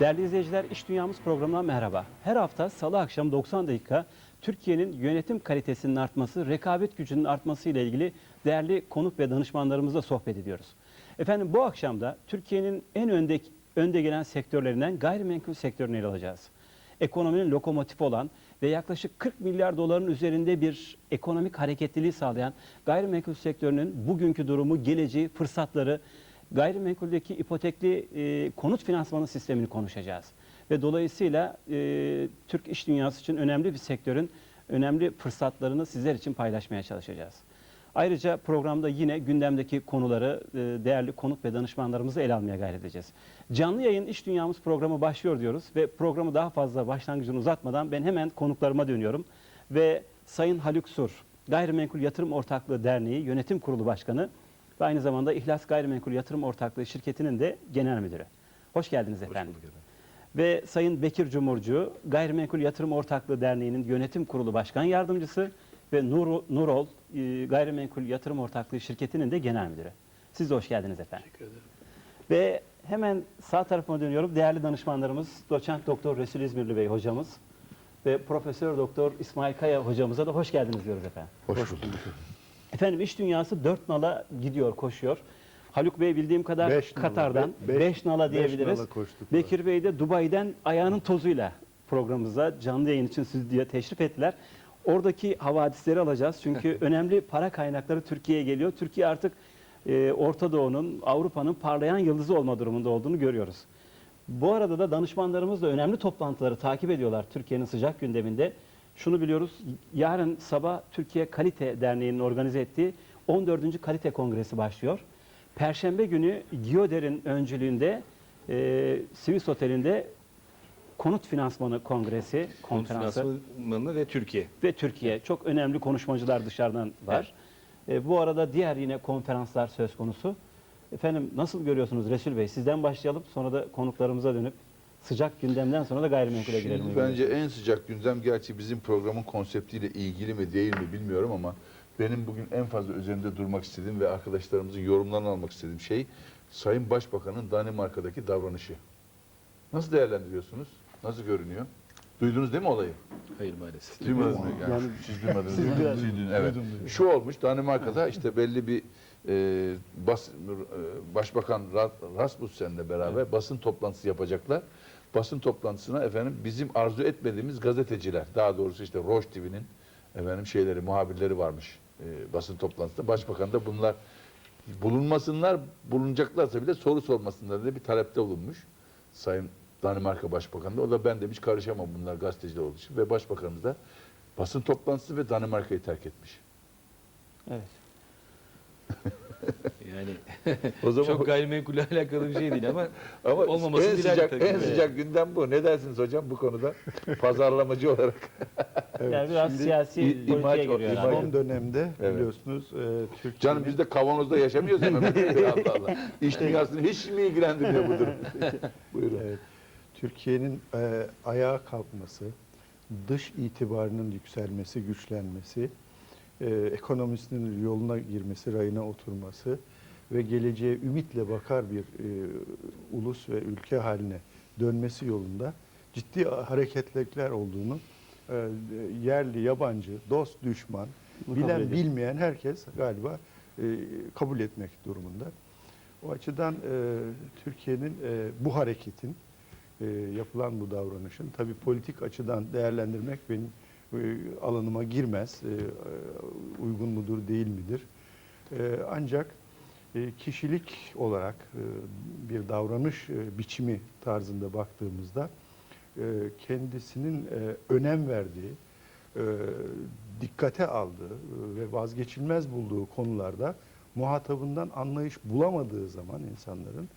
Değerli izleyiciler, İş Dünyamız programına merhaba. Her hafta salı akşam 90 dakika Türkiye'nin yönetim kalitesinin artması, rekabet gücünün artması ile ilgili değerli konuk ve danışmanlarımızla sohbet ediyoruz. Efendim bu akşam da Türkiye'nin en önde, önde gelen sektörlerinden gayrimenkul sektörünü ele alacağız. Ekonominin lokomotifi olan ve yaklaşık 40 milyar doların üzerinde bir ekonomik hareketliliği sağlayan gayrimenkul sektörünün bugünkü durumu, geleceği, fırsatları, gayrimenkuldeki ipotekli e, konut finansmanı sistemini konuşacağız. Ve dolayısıyla e, Türk iş dünyası için önemli bir sektörün önemli fırsatlarını sizler için paylaşmaya çalışacağız. Ayrıca programda yine gündemdeki konuları e, değerli konuk ve danışmanlarımızı ele almaya gayret edeceğiz. Canlı yayın iş dünyamız programı başlıyor diyoruz ve programı daha fazla başlangıcını uzatmadan ben hemen konuklarıma dönüyorum. Ve Sayın Haluk Sur, Gayrimenkul Yatırım Ortaklığı Derneği Yönetim Kurulu Başkanı ve aynı zamanda İhlas Gayrimenkul Yatırım Ortaklığı şirketinin de genel müdürü. Hoş geldiniz efendim. Ve Sayın Bekir Cumhurcu, Gayrimenkul Yatırım Ortaklığı Derneği'nin yönetim kurulu başkan yardımcısı ve Nur, Nurol e, Gayrimenkul Yatırım Ortaklığı şirketinin de genel müdürü. Siz de hoş geldiniz efendim. Ve hemen sağ tarafıma dönüyorum. Değerli danışmanlarımız Doçent Doktor Resul İzmirli Bey hocamız ve Profesör Doktor İsmail Kaya hocamıza da hoş geldiniz diyoruz efendim. Hoş bulduk. Efendim iş dünyası dört nala gidiyor, koşuyor. Haluk Bey bildiğim kadar Beş nala, Katar'dan be- beş- beş nala beş diyebiliriz. nala koştuk. Bekir Bey de Dubai'den ayağının tozuyla programımıza canlı yayın için stüdyoya teşrif ettiler. Oradaki havadisleri alacağız. Çünkü önemli para kaynakları Türkiye'ye geliyor. Türkiye artık e, Orta Doğu'nun, Avrupa'nın parlayan yıldızı olma durumunda olduğunu görüyoruz. Bu arada da danışmanlarımız da önemli toplantıları takip ediyorlar Türkiye'nin sıcak gündeminde. Şunu biliyoruz, yarın sabah Türkiye Kalite Derneği'nin organize ettiği 14. Kalite Kongresi başlıyor. Perşembe günü Giyoder'in öncülüğünde e, Swiss Oteli'nde Konut Finansmanı Kongresi, konferansı Finansmanı ve Türkiye. ve Türkiye. Çok önemli konuşmacılar dışarıdan var. E, bu arada diğer yine konferanslar söz konusu. Efendim nasıl görüyorsunuz Resul Bey? Sizden başlayalım sonra da konuklarımıza dönüp sıcak gündemden sonra da gayrimenkule girelim. Şimdi bence en sıcak gündem gerçi bizim programın konseptiyle ilgili mi değil mi bilmiyorum ama benim bugün en fazla üzerinde durmak istediğim ve arkadaşlarımızın yorumlarını almak istediğim şey Sayın Başbakan'ın Danimarka'daki davranışı. Nasıl değerlendiriyorsunuz? Nasıl görünüyor? Duydunuz değil mi olayı? Hayır maalesef. Duymadınız mı? Yani, Yani- siz duymadınız. Siz mi? duydunuz. Evet. Şu olmuş Danimarka'da işte belli bir e, bas, e, Başbakan Ra- Rasmussen'le beraber basın toplantısı yapacaklar. Basın toplantısına efendim bizim arzu etmediğimiz gazeteciler, daha doğrusu işte Roche TV'nin efendim şeyleri, muhabirleri varmış e, basın toplantısında. Başbakan da bunlar bulunmasınlar, bulunacaklarsa bile soru sormasınlar diye bir talepte bulunmuş. Sayın Danimarka Başbakanı da. O da ben demiş karışamam bunlar gazeteciler olduğu için. Ve Başbakanımız da basın toplantısı ve Danimarka'yı terk etmiş. Evet. Yani O zaman çok gayrimenkulle alakalı bir şey değil ama, ama olmaması en sıcak en Evet. sıcak gündem bu. Ne dersiniz hocam bu konuda? Pazarlamacı olarak. yani biraz şimdi siyasi i- politiğe imaj- giriyor imaj-. Son dönemde Evet. biliyorsunuz e, Türkiye'nin Canım biz de kavanozda yaşamıyoruz Bey. Allah Allah. İş dünyasını hiç mi ilgilendiriyor bu durum? Buyurun. evet, Türkiye'nin e, ayağa kalkması, dış itibarının yükselmesi, güçlenmesi, e, ekonomisinin yoluna girmesi, rayına oturması ve geleceğe ümitle bakar bir e, ulus ve ülke haline dönmesi yolunda ciddi hareketlilikler olduğunu e, yerli, yabancı, dost, düşman, bilen bilmeyen herkes galiba e, kabul etmek durumunda. O açıdan e, Türkiye'nin e, bu hareketin e, yapılan bu davranışın tabii politik açıdan değerlendirmek benim alanıma girmez. E, e, uygun mudur değil midir? E, ancak e, kişilik olarak e, bir davranış e, biçimi tarzında baktığımızda e, kendisinin e, önem verdiği, e, dikkate aldığı e, ve vazgeçilmez bulduğu konularda muhatabından anlayış bulamadığı zaman insanların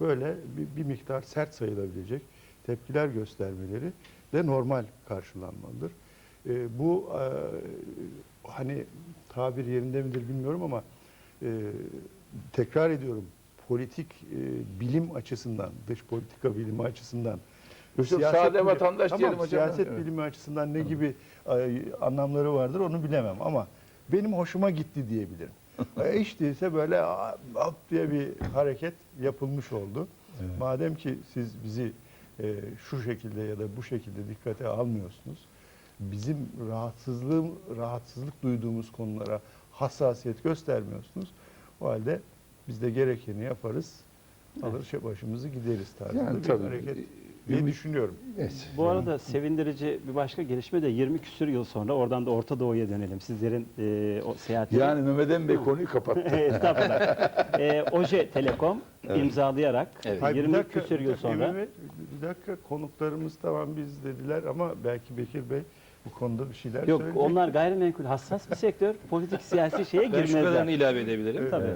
böyle bir miktar sert sayılabilecek tepkiler göstermeleri de normal karşılanmalıdır. E, bu e, hani tabir yerinde midir bilmiyorum ama e, tekrar ediyorum politik e, bilim açısından, dış politika bilimi açısından Yoksa siyaset sade bilimi- vatandaş tamam, diyelim hocam. Siyaset Evet. bilimi açısından ne gibi e, anlamları vardır onu bilemem ama benim hoşuma gitti diyebilirim. e, hiç değilse böyle "Aa, hop diye bir hareket yapılmış oldu. Madem ki siz bizi e, şu şekilde ya da bu şekilde dikkate almıyorsunuz, bizim rahatsızlığım, rahatsızlık duyduğumuz konulara hassasiyet göstermiyorsunuz. O halde biz de gerekeni yaparız, alır şey başımızı gideriz tarzında Yani bir tabii. hareket diye düşünüyorum. Neyse. Bu arada sevindirici bir başka gelişme de 20 küsür yıl sonra oradan da Orta Doğu'ya dönelim. Sizlerin e, o seyahatleri. Yani Mehmet Emin Bey konuyu kapattı. Estağfurullah. e, Oje Telekom imzalayarak Evet. Hayır, bir 20 dakika, küsür bir yıl dakika, sonra Emin Bey, bir dakika konuklarımız tamam biz dediler ama belki Bekir Bey bu konuda bir şeyler Yok söyleyecek. onlar gayrimenkul hassas bir sektör. Politik siyasi şeye ben şu kadarını girmezler. ilave edebilirim. Tabii.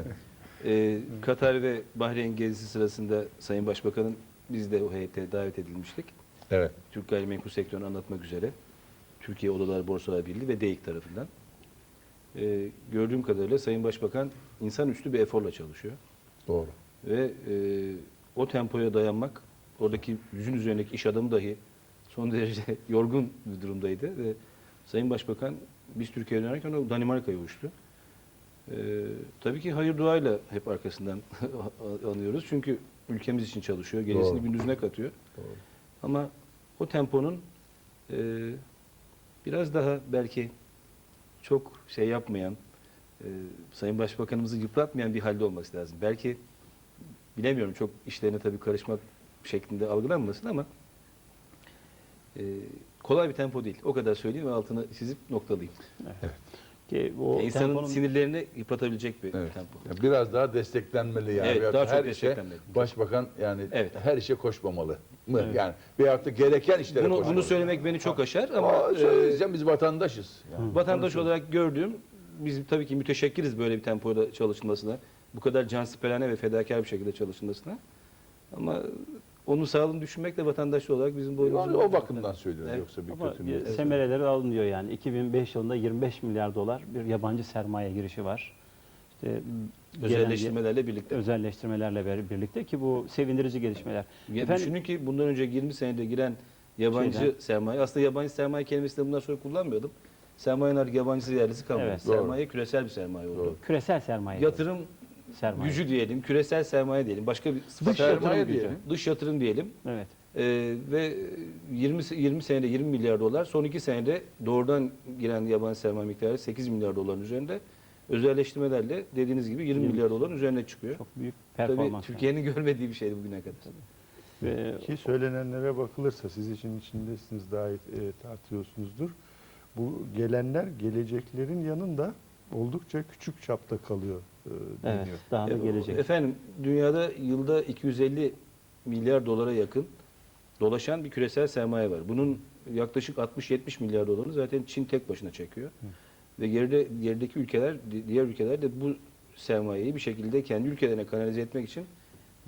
Ee, Katar ve Bahreyn gezisi sırasında Sayın Başbakan'ın biz de o heyete davet edilmiştik. Evet. Türk gayrimenkul sektörünü anlatmak üzere. Türkiye Odalar Borsalar Birliği ve DEİK tarafından. Ee, gördüğüm kadarıyla Sayın Başbakan insanüstü bir eforla çalışıyor. Doğru. Ve e, o tempoya dayanmak, oradaki yüzün üzerindeki iş adamı dahi son derece yorgun bir durumdaydı. Ve Sayın Başbakan biz Türkiye'ye dönerken o Danimarka'ya uçtu. Ee, tabii ki hayır duayla hep arkasından anıyoruz. Çünkü ülkemiz için çalışıyor. Gecesini Doğru. gündüzüne katıyor. Doğru. Ama o temponun e, biraz daha belki çok şey yapmayan, e, Sayın Başbakanımızı yıpratmayan bir halde olması lazım. Belki bilemiyorum çok işlerine tabii karışmak şeklinde algılanmasın ama e, kolay bir tempo değil. O kadar söyleyeyim ve altını çizip noktalayayım. Ki o İnsanın temponun- sinirlerini yıpratabilecek bir Evet. tempo. Ya Biraz daha desteklenmeli yani. Evet, daha da çok her işe desteklenmeli. başbakan yani Evet. her işe koşmamalı mı? Evet. Yani veyahut da gereken işlere Bunu, koşmalı. bunu söylemek beni çok aşar ama Ama e, söyleyeceğim biz vatandaşız. Yani. Vatandaş olarak gördüğüm, biz tabii ki müteşekkiriz böyle bir tempoda çalışılmasına. Bu kadar cansperane ve fedakar bir şekilde çalışılmasına. Ama onun sağlığını düşünmek de vatandaş olarak bizim boynumuzun Yani o bakımdan söylüyorum Evet. yoksa bir Ama kötü bir niyet. semereleri alınıyor yani. 2005 yılında 25 milyar dolar bir yabancı sermaye girişi var. İşte özelleştirmelerle birlikte. özelleştirmelerle birlikte ki bu sevindirici gelişmeler. Ya Efendim- Düşünün ki bundan önce 20 senede giren yabancı Şeyden- sermaye, aslında yabancı sermaye kelimesini de bundan sonra kullanmıyordum. Sermayenin artık yabancısı yerlisi kalmadı. Evet. Doğru. sermaye küresel bir sermaye oldu. Doğru. Küresel sermaye. Yatırım sermaye. gücü diyelim, küresel sermaye diyelim, başka bir sıfat Dış sermaye diyelim. diyelim. Dış yatırım diyelim. Evet. Ee, ve 20 se- 20 senede 20 milyar dolar, son 2 senede doğrudan giren yabancı sermaye miktarı 8 milyar doların üzerinde. Özelleştirmelerle dediğiniz gibi 20 Yirmi. milyar doların üzerine çıkıyor. Çok büyük Tabii performans. Türkiye'nin görmediği bir şeydi bugüne kadar. Ve Ki söylenenlere bakılırsa siz için içindesiniz daha iyi e, tartıyorsunuzdur. Bu gelenler geleceklerin yanında oldukça küçük çapta kalıyor e, evet, deniyor. daha da E, gelecek. Efendim dünyada yılda 250 milyar dolara yakın dolaşan bir küresel sermaye var. Bunun yaklaşık 60-70 milyar dolarını zaten Çin tek başına çekiyor. Ve geride gerideki ülkeler, di- diğer ülkeler de bu sermayeyi bir şekilde kendi ülkelerine kanalize etmek için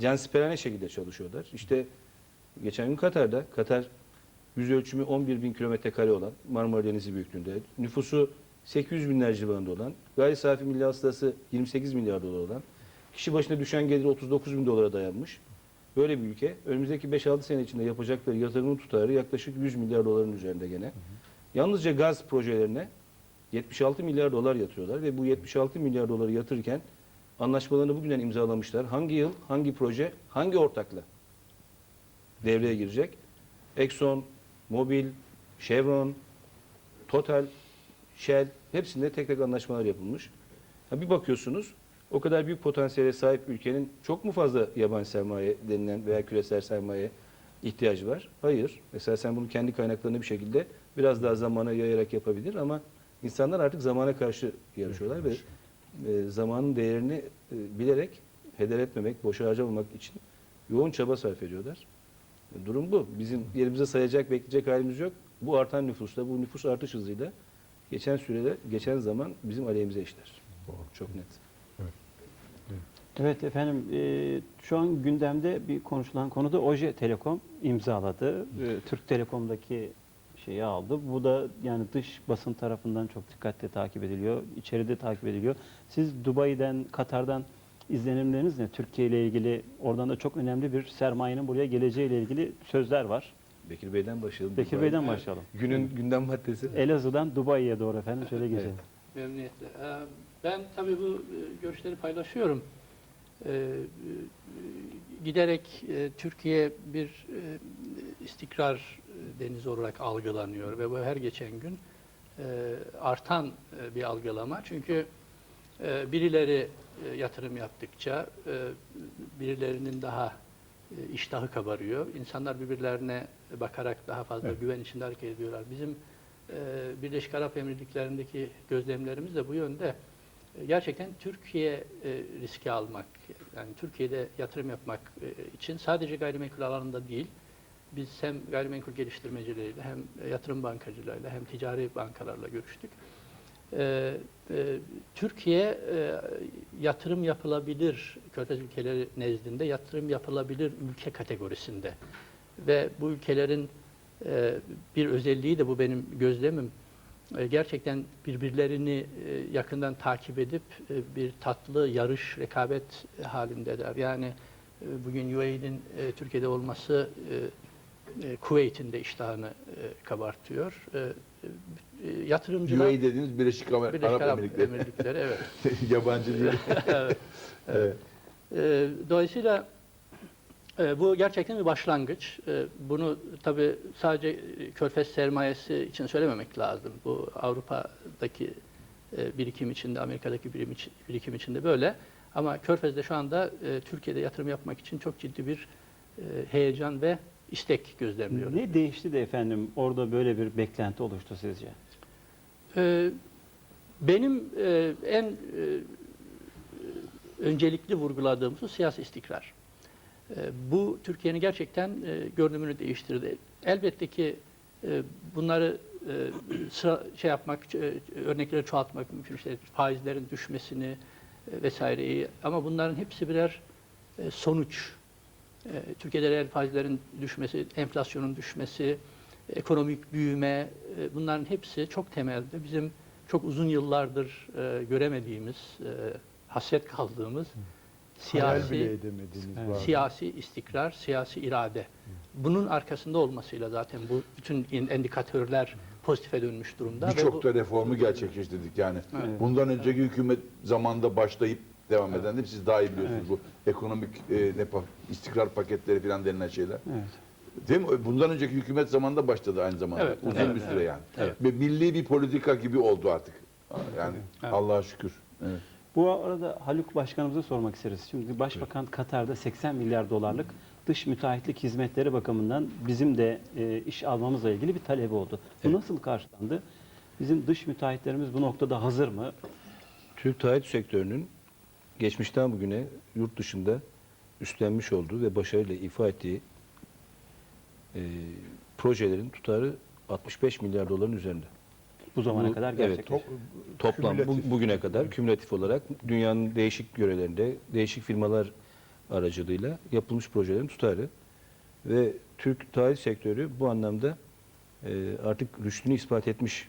cansperane şekilde çalışıyorlar. İşte geçen gün Katar'da, Katar yüz ölçümü 11 bin kilometre kare olan Marmara Denizi büyüklüğünde, nüfusu 800 binler civarında olan, gayri safi milli hasılası 28 milyar dolar olan, kişi başına düşen geliri 39 bin dolara dayanmış. Böyle bir ülke önümüzdeki 5-6 sene içinde yapacakları yatırımın tutarı yaklaşık 100 milyar doların üzerinde gene. Yalnızca gaz projelerine 76 milyar dolar yatırıyorlar ve bu 76 milyar doları yatırırken anlaşmalarını bugünden imzalamışlar. Hangi yıl, hangi proje, hangi ortakla devreye girecek? Exxon, Mobil, Chevron, Total, Shell hepsinde tek tek anlaşmalar yapılmış. Ha bir bakıyorsunuz o kadar büyük potansiyele sahip ülkenin çok mu fazla yabancı sermaye denilen veya küresel sermaye ihtiyacı var? Hayır. Mesela sen bunu kendi kaynaklarını bir şekilde biraz daha zamana yayarak yapabilir ama insanlar artık zamana karşı yarışıyorlar ve e, zamanın değerini e, bilerek heder etmemek, boşa harcamamak için yoğun çaba sarf ediyorlar. Durum bu. Bizim yerimize sayacak, bekleyecek halimiz yok. Bu artan nüfusla, bu nüfus artış hızıyla geçen sürede, geçen zaman bizim aleyhimize işler. Çok net. Evet efendim e, şu an gündemde bir konuşulan konu da Oje Telekom imzaladı. E, Türk Telekom'daki şeyi aldı. Bu da yani dış basın tarafından çok dikkatle takip ediliyor. içeride takip ediliyor. Siz Dubai'den, Katar'dan izlenimleriniz ne? Türkiye ile ilgili oradan da çok önemli bir sermayenin buraya geleceğiyle ilgili sözler var. Bekir Bey'den başlayalım. Bekir Dubai. Bey'den başlayalım. Günün gündem maddesi. Elazığ'dan Dubai'ye doğru efendim şöyle geçelim. Memnuniyetle. Ee, Ben tabii bu e, görüşleri paylaşıyorum. Ee, e, Giderek e, Türkiye bir istikrar denizi olarak algılanıyor ve bu her geçen gün artan bir algılama. Çünkü birileri yatırım yaptıkça birilerinin daha iştahı kabarıyor. İnsanlar birbirlerine bakarak daha fazla Evet. güven içinde hareket ediyorlar. Bizim e, Birleşik Arap Emirlikleri'ndeki gözlemlerimiz de bu yönde. E, Gerçekten Türkiye e, riski almak, yani Türkiye'de yatırım yapmak e, için sadece gayrimenkul alanında değil, biz hem gayrimenkul geliştirmecileriyle hem e, yatırım bankacılarıyla hem ticari bankalarla görüştük. E, e, Türkiye e, yatırım yapılabilir, Körfez ülkeleri nezdinde yatırım yapılabilir ülke kategorisinde. Ve bu ülkelerin e, bir özelliği de bu benim gözlemim. E, gerçekten birbirlerini yakından takip edip bir tatlı yarış, rekabet halindeler. Yani bugün UAE'nin Türkiye'de olması Kuveyt'in de iştahını kabartıyor. E, yatırımcılar UAE dediğiniz Birleşik Arap, Birleşik Arap Arap Emirlikleri. Emirlikleri evet. Yabancı değil. evet. Evet. E, Dolayısıyla e, bu gerçekten bir başlangıç. E, Bunu tabii sadece körfez sermayesi için söylememek lazım. Bu Avrupa'daki e, birikim içinde, Amerika'daki birim birikim içinde böyle. Ama Körfez'de şu anda e, Türkiye'de yatırım yapmak için çok ciddi bir e, heyecan ve istek gözlemliyoruz. Ne değişti de efendim orada böyle bir beklenti oluştu sizce? Ee, Benim e, en e, öncelikli vurguladığım husus siyasi istikrar. E, Bu Türkiye'nin gerçekten e, görünümünü değiştirdi. Elbette ki bunları şey yapmak, e, örnekleri çoğaltmak mümkün. İşte faizlerin düşmesini vesaireyi ama bunların hepsi birer sonuç. Türkiye'de reel faizlerin düşmesi, enflasyonun düşmesi, ekonomik büyüme e, bunların hepsi çok temelde bizim çok uzun yıllardır e, göremediğimiz, e, hasret kaldığımız siyasi Evet. siyasi istikrar, siyasi irade. Bunun arkasında olmasıyla zaten bu bütün endikatörler pozitife dönmüş durumda. ve bu- Birçok da reformu gerçekleştirdik yani. Evet. Bundan önceki hükümet zamanında başlayıp devam eden de siz daha iyi biliyorsunuz bu ekonomik e, ne istikrar paketleri falan denilen şeyler. Evet. Değil mi? Bundan önceki hükümet zamanında başladı aynı zamanda. Evet, Uzun evet, bir süre evet, yani. evet. Ve milli bir politika gibi oldu artık. Yani Evet. Allah'a şükür. Evet. Bu arada Haluk Başkanımıza sormak isteriz. Şimdi Başbakan Katar'da 80 milyar dolarlık dış müteahhitlik hizmetleri bakımından bizim de e, iş almamızla ilgili bir talebi oldu. Bu Evet. nasıl karşılandı? Bizim dış müteahhitlerimiz bu noktada hazır mı? Türk taahhüt sektörünün geçmişten bugüne yurt dışında üstlenmiş olduğu ve başarıyla ifa ettiği e, projelerin tutarı 65 milyar doların üzerinde. Bu zamana Bu- kadar evet, gerçekleşti. Toplam bu- Kümülatif. bugüne kadar kümülatif olarak dünyanın değişik yörelerinde değişik firmalar aracılığıyla yapılmış projelerin tutarı ve Türk taahhüt sektörü bu anlamda e, artık rüştünü ispat etmiş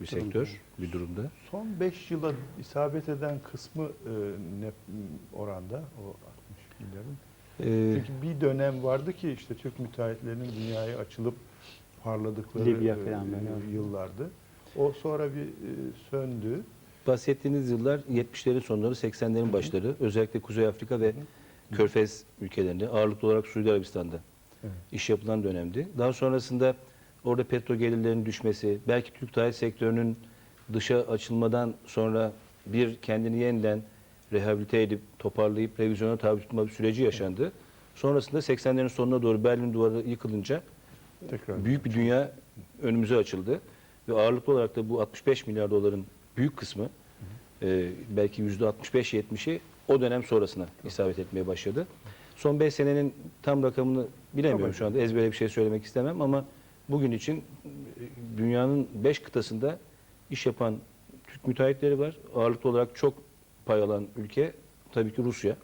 bir sektör, bir durumda. Son 5 yıla isabet eden kısmı e, ne oranda o 60 milyarın? E, Çünkü bir dönem vardı ki işte Türk müteahhitlerinin dünyaya açılıp parladıkları Libya e, falan böyle. yıllardı. O sonra bir e, söndü. bahsettiğiniz yıllar 70'lerin sonları, 80'lerin başları. Özellikle Kuzey Afrika ve Körfez ülkelerinde, ağırlıklı olarak Suudi Arabistan'da Evet. iş yapılan dönemdi. Daha sonrasında orada petro gelirlerinin düşmesi, belki Türk taahhüt sektörünün dışa açılmadan sonra bir kendini yeniden rehabilite edip, toparlayıp revizyona tabi tutma bir süreci yaşandı. Sonrasında 80'lerin sonuna doğru Berlin Duvarı yıkılınca Tekrar. büyük bir dünya önümüze açıldı. Ve ağırlıklı olarak da bu 65 milyar doların büyük kısmı e, belki yüzde 65-70'i o dönem sonrasına isabet etmeye başladı. Son 5 senenin tam rakamını bilemiyorum Tamam. şu anda ezbere bir şey söylemek istemem ama bugün için e, dünyanın 5 kıtasında iş yapan Türk müteahhitleri var. Ağırlıklı olarak çok pay alan ülke tabii ki Rusya.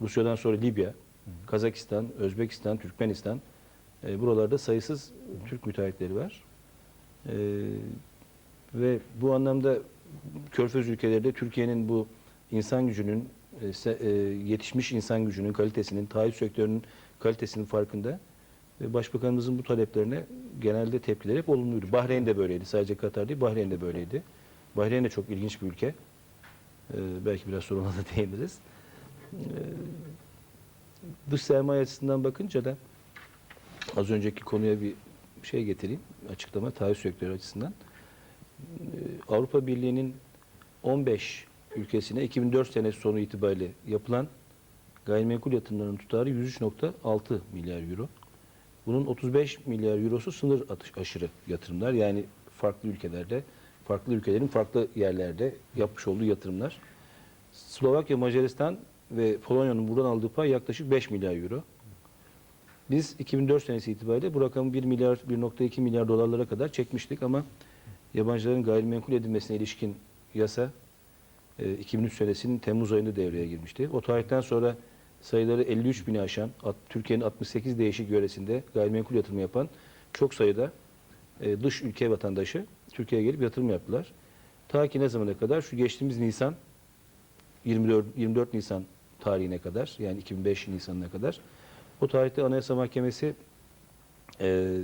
Rusya'dan sonra Libya, Kazakistan, Özbekistan, Türkmenistan. E, buralarda sayısız Türk müteahhitleri var. Ee, ve bu anlamda Körfez ülkeleri de Türkiye'nin bu insan gücünün, e, e, yetişmiş insan gücünün kalitesinin, taahhüt sektörünün kalitesinin farkında. Ve Başbakanımızın bu taleplerine genelde tepkileri hep olumluydu. Bahreyn de böyleydi. Sadece Katar değil, Bahreyn de böyleydi. Bahreyn de çok ilginç bir ülke. Ee, belki biraz sonra da değiniriz. Ee, dış sermaye açısından bakınca da az önceki konuya bir şey getireyim. Açıklama taahhüt sektörü açısından. Ee, Avrupa Birliği'nin 15 ülkesine 2004 senesi sonu itibariyle yapılan gayrimenkul yatırımlarının tutarı 103.6 milyar euro. Bunun 35 milyar eurosu sınır aşırı yatırımlar. Yani farklı ülkelerde, farklı ülkelerin farklı yerlerde yapmış olduğu yatırımlar. Slovakya, Macaristan ve Polonya'nın buradan aldığı pay yaklaşık 5 milyar euro. Biz 2004 senesi itibariyle bu rakamı 1 milyar, 1.2 milyar dolarlara kadar çekmiştik ama yabancıların gayrimenkul edilmesine ilişkin yasa e, 2003 senesinin Temmuz ayında devreye girmişti. O tarihten sonra sayıları 53 bini aşan, Türkiye'nin 68 değişik yöresinde gayrimenkul yatırımı yapan çok sayıda e, dış ülke vatandaşı Türkiye'ye gelip yatırım yaptılar. Ta ki ne zamana kadar? Şu geçtiğimiz Nisan, 24, 24 Nisan tarihine kadar, yani 2005 Nisan'ına kadar o tarihte Anayasa Mahkemesi e,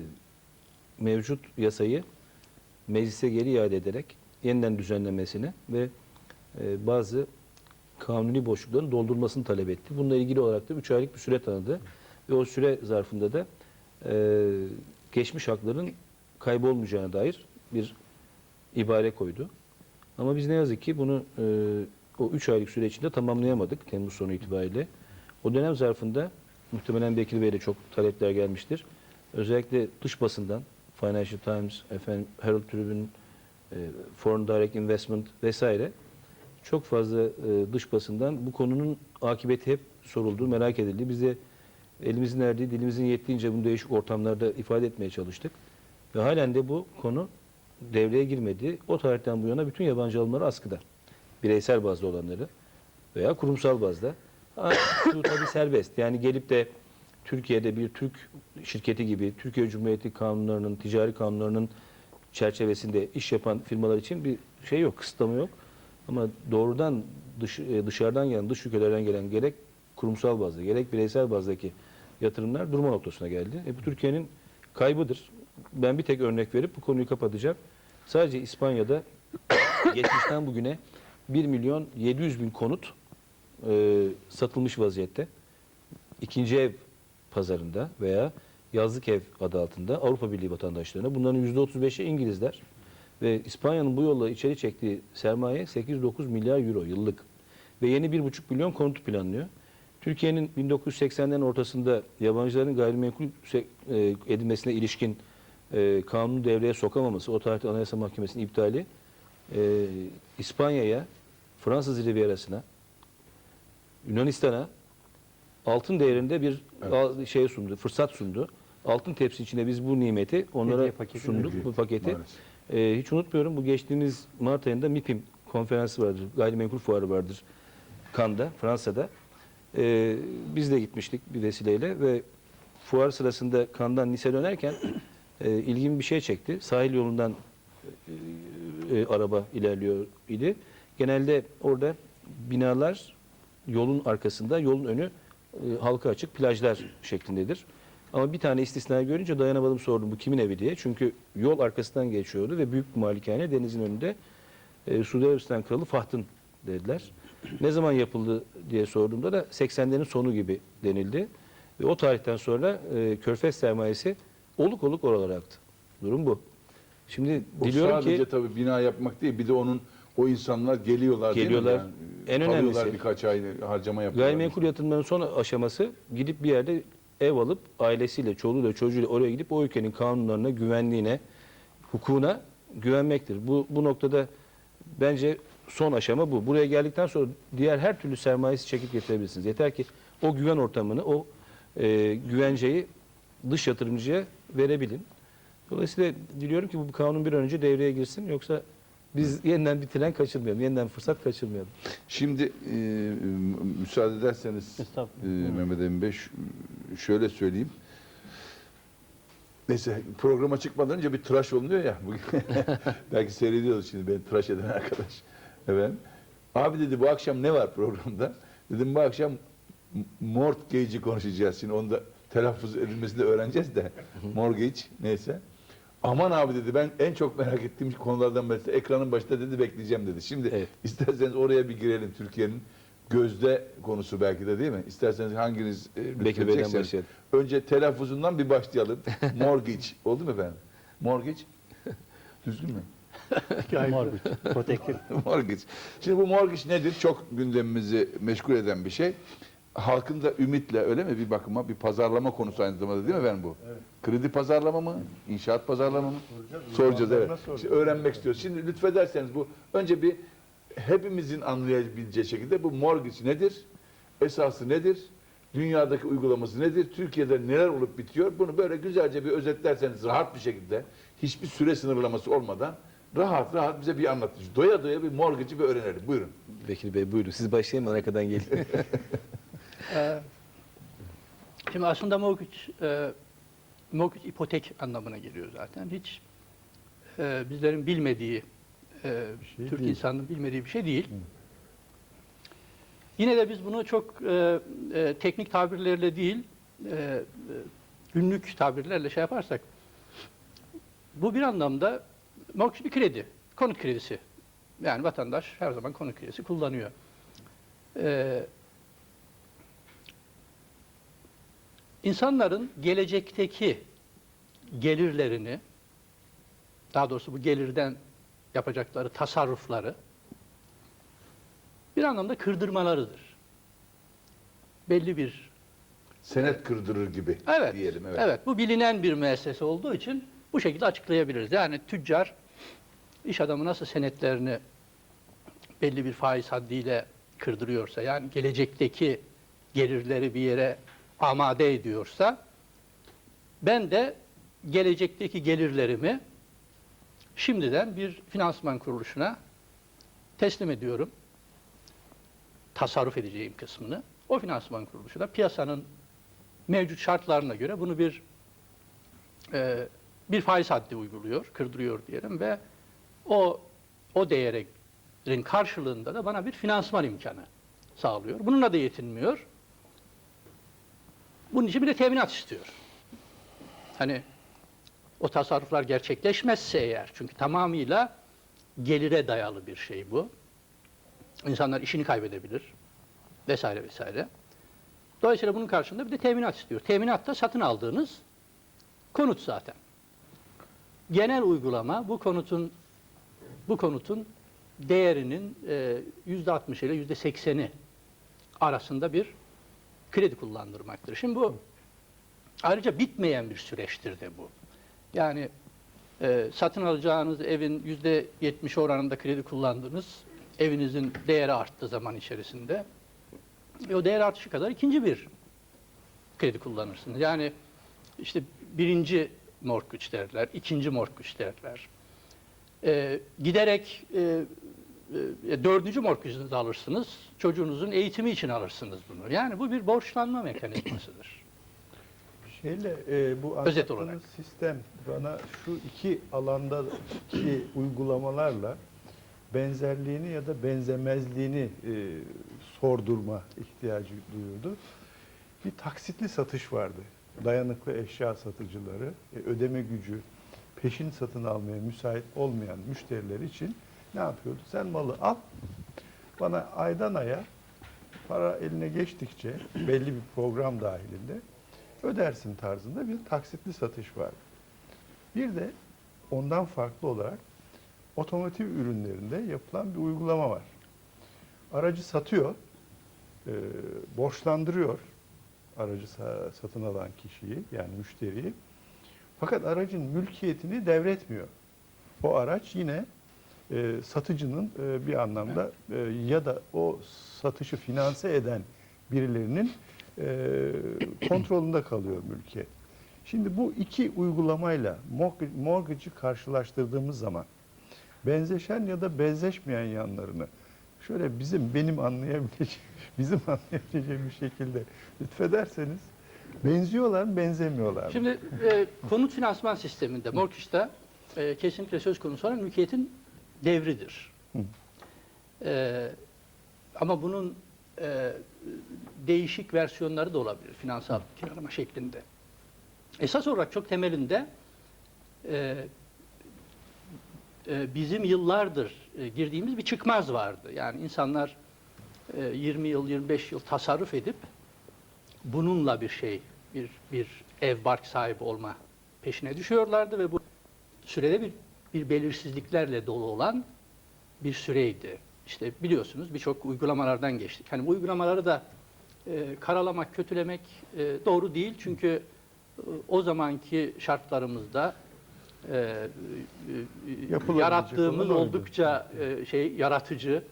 mevcut yasayı meclise geri iade ederek yeniden düzenlemesini ve e, bazı kanuni boşlukların doldurmasını talep etti. Bununla ilgili olarak da 3 aylık bir süre tanıdı. Ve o süre zarfında da e, geçmiş hakların kaybolmayacağına dair bir ibare koydu. Ama biz ne yazık ki bunu e, o 3 aylık süre içinde tamamlayamadık Temmuz sonu itibariyle. O dönem zarfında muhtemelen Bekir Bey'e de çok talepler gelmiştir. Özellikle dış basından Financial Times, efendim, Herald Tribune, e, Foreign Direct Investment vesaire çok fazla e, dış basından bu konunun akıbeti hep soruldu, merak edildi. Biz de elimizin erdiği, dilimizin yettiğince bunu değişik ortamlarda ifade etmeye çalıştık. Ve halen de bu konu devreye girmedi. O tarihten bu yana bütün yabancı alımları askıda. Bireysel bazda olanları veya kurumsal bazda. Şu tabii serbest. Yani gelip de Türkiye'de bir Türk şirketi gibi Türkiye Cumhuriyeti kanunlarının, ticari kanunlarının çerçevesinde iş yapan firmalar için bir şey yok, kısıtlama yok. Ama doğrudan dış, e, dışarıdan gelen, dış ülkelerden gelen gerek kurumsal bazda, gerek bireysel bazdaki yatırımlar durma noktasına geldi. E bu Türkiye'nin kaybıdır. Ben bir tek örnek verip bu konuyu kapatacağım. Sadece İspanya'da geçmişten bugüne 1 milyon 700 bin konut e, satılmış vaziyette. İkinci ev pazarında veya yazlık ev adı altında Avrupa Birliği vatandaşlarına. Bunların %35'i İngilizler. Ve İspanya'nın bu yolla içeri çektiği sermaye 8-9 milyar euro yıllık. Ve yeni 1,5 milyon konut planlıyor. Türkiye'nin 1980'lerin ortasında yabancıların gayrimenkul e, edilmesine ilişkin e, kanunu devreye sokamaması, o tarihte Anayasa Mahkemesi'nin iptali, e, İspanya'ya, Fransız Rivierası'na, Yunanistan'a altın değerinde bir al- şey sundu, fırsat sundu. Altın tepsi içinde biz bu nimeti onlara sunduk, bu paketi. maalesef. Ee, hiç unutmuyorum bu geçtiğimiz Mart ayında MIPIM konferansı vardır, gayrimenkul fuarı vardır Cannes'da, Fransa'da. Ee, biz de gitmiştik bir vesileyle ve fuar sırasında Cannes'dan Nice dönerken e, ilgimi bir şey çekti. Sahil yolundan e, e, araba ilerliyor idi. Genelde orada binalar yolun arkasında, yolun önü e, halka açık plajlar şeklindedir. Ama bir tane istisna görünce dayanamadım sordum bu kimin evi diye. Çünkü yol arkasından geçiyordu ve büyük bir malikane denizin önünde. E, Suudi Arabistan Kralı Faht'ın dediler. Ne zaman yapıldı diye sorduğumda da 80'lerin sonu gibi denildi. Ve o tarihten sonra e, Körfez sermayesi oluk oluk oralara aktı. Durum bu. Şimdi O diliyorum sadece ki tabii bina yapmak değil, bir de onun o insanlar geliyorlar, Geliyorlar. değil mi? Yani, En kalıyorlar önemlisi- birkaç ay harcama yapıyorlar. Gayrimenkul yatırımlarının son aşaması gidip bir yerde ev alıp ailesiyle, çoluğuyla, çocuğuyla oraya gidip o ülkenin kanunlarına, güvenliğine, hukukuna güvenmektir. Bu, bu noktada bence son aşama bu. Buraya geldikten sonra diğer her türlü sermayesi çekip getirebilirsiniz. Yeter ki o güven ortamını, o e, güvenceyi dış yatırımcıya verebilin. Dolayısıyla diliyorum ki bu kanun bir an önce devreye girsin. Yoksa biz yeniden bir tren kaçırmayalım, yeniden fırsat kaçırmayalım. Şimdi e, müsaade ederseniz e. Mehmet Emin Bey şöyle söyleyeyim. Neyse programa çıkmadan önce bir tıraş olunuyor ya. Bugün Belki seyrediyoruz şimdi beni tıraş eden arkadaş. Evet. Abi dedi bu akşam ne var programda? Dedim bu akşam m- mortgage'i konuşacağız. Şimdi onu da telaffuz edilmesini öğreneceğiz de. Mortgage neyse. Aman abi dedi ben en çok merak ettiğim konulardan birisi ekranın başında dedi bekleyeceğim dedi. Şimdi Evet. isterseniz oraya bir girelim Türkiye'nin gözde konusu belki de değil mi? İsterseniz hanginiz e, Bekir Bey'den başlayalım. Önce telaffuzundan bir başlayalım. Mortgage. Oldu mu efendim? Mortgage. Düzgün mü? Mortgage, protective. mortgage. Şimdi bu mortgage nedir? Çok gündemimizi meşgul eden bir şey. Halkın da ümitle öyle mi bir bakıma bir pazarlama konusu aynı zamanda değil mi efendim bu? Kredi pazarlama mı? İnşaat pazarlama mı? Soracağız evet. Uzmanlarına İşte öğrenmek istiyoruz. Şimdi lütfederseniz bu önce bir hepimizin anlayabileceği şekilde bu mortgage nedir? Esası nedir? Dünyadaki uygulaması nedir? Türkiye'de neler olup bitiyor? Bunu böyle güzelce bir özetlerseniz rahat bir şekilde hiçbir süre sınırlaması olmadan rahat rahat bize bir anlatın. Doya doya bir mortgage'i bir öğrenelim. Buyurun. Bekir Bey buyurun. Siz başlayın ben arkadan gelin. Ee, Şimdi aslında mortgage, e, mortgage ipotek anlamına geliyor zaten. Hiç e, bizlerin bilmediği, e, şey Türk değil. insanının bilmediği bir şey değil. Yine de biz bunu çok e, e, teknik tabirlerle değil, e, e, günlük tabirlerle şey yaparsak, bu bir anlamda mortgage bir kredi, konut kredisi. Yani vatandaş her zaman konut kredisi kullanıyor. E, İnsanların gelecekteki gelirlerini, daha doğrusu bu gelirden yapacakları tasarrufları bir anlamda kırdırmalarıdır. Belli bir Senet kırdırır gibi Evet. diyelim. Evet. Evet. Bu bilinen bir müessese olduğu için bu şekilde açıklayabiliriz. Yani tüccar iş adamı nasıl senetlerini belli bir faiz haddiyle kırdırıyorsa yani gelecekteki gelirleri bir yere amade ediyorsa ben de gelecekteki gelirlerimi şimdiden bir finansman kuruluşuna teslim ediyorum. Tasarruf edeceğim kısmını. O finansman kuruluşu da piyasanın mevcut şartlarına göre bunu bir e, bir faiz haddi uyguluyor, kırdırıyor diyelim ve o o değerin karşılığında da bana bir finansman imkanı sağlıyor. Bununla da yetinmiyor. Bunun için bir de teminat istiyor. Hani o tasarruflar gerçekleşmezse eğer, çünkü tamamıyla gelire dayalı bir şey bu. İnsanlar işini kaybedebilir vesaire vesaire. Dolayısıyla bunun karşılığında bir de teminat istiyor. Teminat da satın aldığınız konut zaten. Genel uygulama bu konutun bu konutun değerinin e, yüzde 60 ile yüzde 80'i arasında bir kredi kullandırmaktır. Şimdi bu ayrıca bitmeyen bir süreçtir de bu. Yani e, satın alacağınız evin yüzde 70 oranında kredi kullandınız. Evinizin değeri arttı zaman içerisinde. E, o değer artışı kadar ikinci bir kredi kullanırsınız. Yani işte birinci mortgage derler, ikinci mortgage derler. E, giderek e, dördüncü mortgage'ınızı alırsınız. Çocuğunuzun eğitimi için alırsınız bunu. Yani bu bir borçlanma mekanizmasıdır. Şeyle e, bu Özet olarak. sistem bana şu iki alandaki uygulamalarla benzerliğini ya da benzemezliğini e, sordurma ihtiyacı duyuldu. Bir taksitli satış vardı. Dayanıklı eşya satıcıları e, ödeme gücü peşin satın almaya müsait olmayan müşteriler için ne yapıyordu? Sen malı al, bana aydan aya para eline geçtikçe belli bir program dahilinde ödersin tarzında bir taksitli satış var. Bir de ondan farklı olarak otomotiv ürünlerinde yapılan bir uygulama var. Aracı satıyor, e, borçlandırıyor aracı sa- satın alan kişiyi yani müşteriyi. Fakat aracın mülkiyetini devretmiyor. O araç yine e, satıcının e, bir anlamda e, ya da o satışı finanse eden birilerinin e, kontrolünde kalıyor mülkiyet. Şimdi bu iki uygulamayla mortgage- mortgage'ı karşılaştırdığımız zaman benzeşen ya da benzeşmeyen yanlarını şöyle bizim benim anlayabileceğim bizim anlayabileceğim bir şekilde lütfederseniz Benziyorlar mı, benzemiyorlar mı? Şimdi e, konut finansman sisteminde, mortgage'da e, kesinlikle söz konusu olan mülkiyetin devridir. E, ama bunun e, değişik versiyonları da olabilir finansal kiralama şeklinde. Esas olarak çok temelinde e, e, bizim yıllardır e, girdiğimiz bir çıkmaz vardı. Yani insanlar e, 20 yıl, 25 yıl tasarruf edip bununla bir şey, bir bir ev bark sahibi olma peşine düşüyorlardı ve bu sürede bir bir belirsizliklerle dolu olan bir süreydi. İşte biliyorsunuz birçok uygulamalardan geçtik. Hani bu uygulamaları da e, karalamak, kötülemek e, doğru değil. Çünkü e, o zamanki şartlarımızda e, e, e, yarattığımız oldukça e, şey yaratıcı,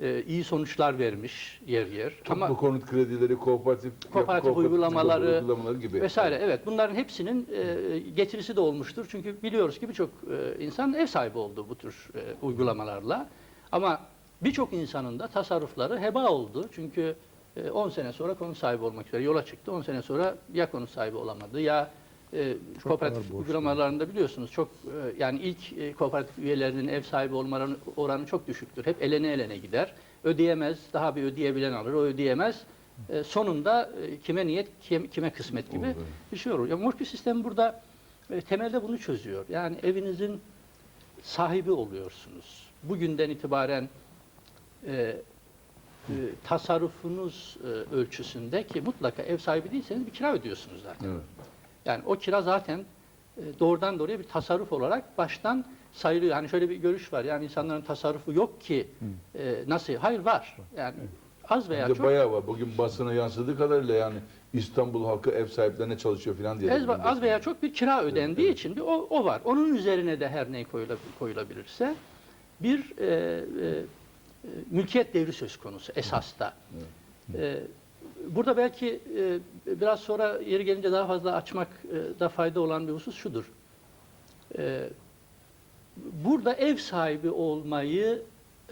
e, iyi sonuçlar vermiş yer yer. Toplu konut kredileri, kooperatif, Kooperatif uygulamaları uygulamaları gibi. vesaire. Evet, bunların hepsinin e, getirisi de olmuştur. Çünkü biliyoruz ki birçok e, insan ev sahibi oldu bu tür e, uygulamalarla. Ama birçok insanın da tasarrufları heba oldu. Çünkü e, 10 sene sonra konut sahibi olmak üzere yola çıktı. 10 sene sonra ya konut sahibi olamadı ya e, kooperatif ağır borçlu. uygulamalarında biliyorsunuz çok e, yani ilk e, kooperatif üyelerinin ev sahibi olma oranı, oranı çok düşüktür. Hep elene elene gider. Ödeyemez, daha bir ödeyebilen alır. O ödeyemez. E, sonunda e, kime niyet, kim- kime kısmet gibi Olur. bir şey olur. Ya mortgage sistemi burada e, temelde bunu çözüyor. Yani evinizin sahibi oluyorsunuz. Bugünden itibaren e, e, tasarrufunuz e, ölçüsünde ki mutlaka ev sahibi değilseniz bir kira ödüyorsunuz zaten. Evet. Yani o kira zaten e, doğrudan doğruya bir tasarruf olarak baştan sayılıyor. Hani şöyle bir görüş var. Yani insanların tasarrufu yok ki e, nasıl? Hayır var. Yani az veya çok bayağı var. Bugün basına yansıdığı kadarıyla yani İstanbul halkı ev sahiplerine çalışıyor falan diye. Ez- az veya çok bir kira ödendiği evet. için bir o, o var. Onun üzerine de her ne koyula- koyulabilirse bir e, e, e, mülkiyet devri söz konusu esasta. E, burada belki e, biraz sonra yeri gelince daha fazla açmakta fayda olan bir husus şudur. E, burada ev sahibi olmayı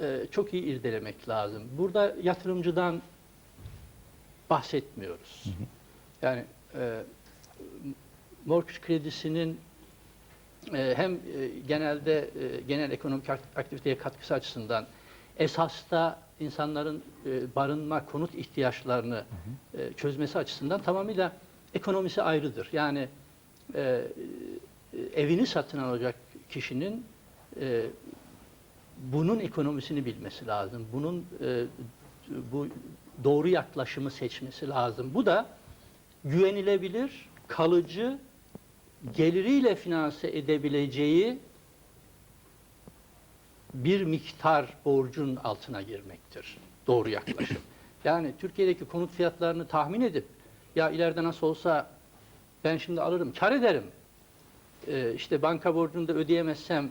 e, çok iyi irdelemek lazım. Burada yatırımcıdan bahsetmiyoruz. Yani e, mortgage kredisinin e, hem e, genelde e, genel ekonomik ak- aktiviteye katkısı açısından esasta insanların e, barınma, konut ihtiyaçlarını e, çözmesi açısından tamamıyla ekonomisi ayrıdır. Yani e, e, evini satın alacak kişinin e, bunun ekonomisini bilmesi lazım. Bunun e, bu doğru yaklaşımı seçmesi lazım. Bu da güvenilebilir, kalıcı, geliriyle finanse edebileceği bir miktar borcun altına girmektir. Doğru yaklaşım. Yani Türkiye'deki konut fiyatlarını tahmin edip ya ileride nasıl olsa ben şimdi alırım, kar ederim. Ee, işte banka borcunu da ödeyemezsem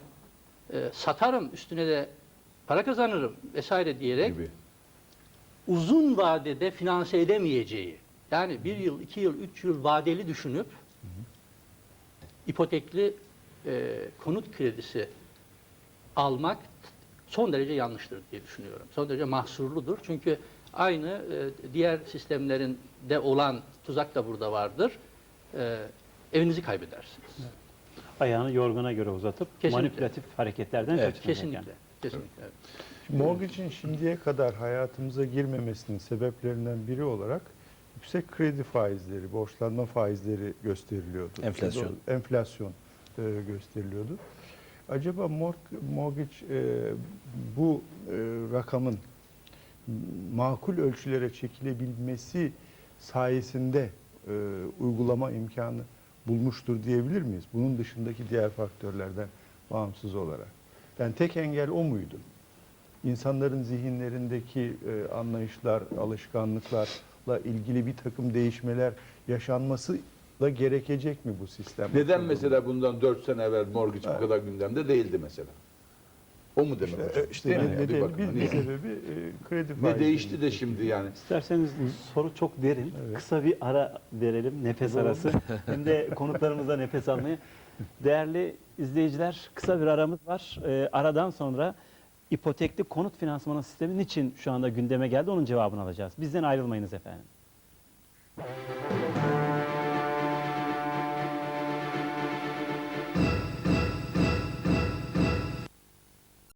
e, satarım, üstüne de para kazanırım vesaire diyerek gibi. uzun vadede finanse edemeyeceği, yani bir yıl, iki yıl, üç yıl vadeli düşünüp ipotekli e, konut kredisi almak son derece yanlıştır diye düşünüyorum. Son derece mahsurludur. Çünkü aynı e, diğer sistemlerinde olan tuzak da burada vardır. E, evinizi kaybedersiniz. Ayağını yorgana göre uzatıp Kesinlikle. manipülatif hareketlerden Evet, kaçınmak Kesinlikle. yani. Kesinlikle. evet. Mortgage'in şimdiye kadar hayatımıza girmemesinin sebeplerinden biri olarak yüksek kredi faizleri, borçlanma faizleri gösteriliyordu. Enflasyon. Enflasyon e, gösteriliyordu. Acaba mor- mortgage e, bu e, rakamın makul ölçülere çekilebilmesi sayesinde e, uygulama imkanı bulmuştur diyebilir miyiz? Bunun dışındaki diğer faktörlerden bağımsız olarak. Yani tek engel o muydu? İnsanların zihinlerindeki e, anlayışlar, alışkanlıklarla ilgili bir takım değişmeler yaşanması da gerekecek mi bu sistem? Neden mesela bundan 4 sene evvel mortgage bu kadar gündemde değildi mesela? O mu demek hocam? E, işte Değil mi? ne, Bir nedeni- bakıma, bir, bir sebebi e, kredi Ne faizleri. değişti de şimdi yani? İsterseniz soru çok derin. Evet. Kısa bir ara verelim, nefes arası. Hem de konuklarımıza nefes almaya. Değerli izleyiciler, kısa bir aramız var. Ee, aradan sonra ipotekli konut finansmanı sistemi niçin şu anda gündeme geldi onun cevabını alacağız. Bizden ayrılmayınız efendim.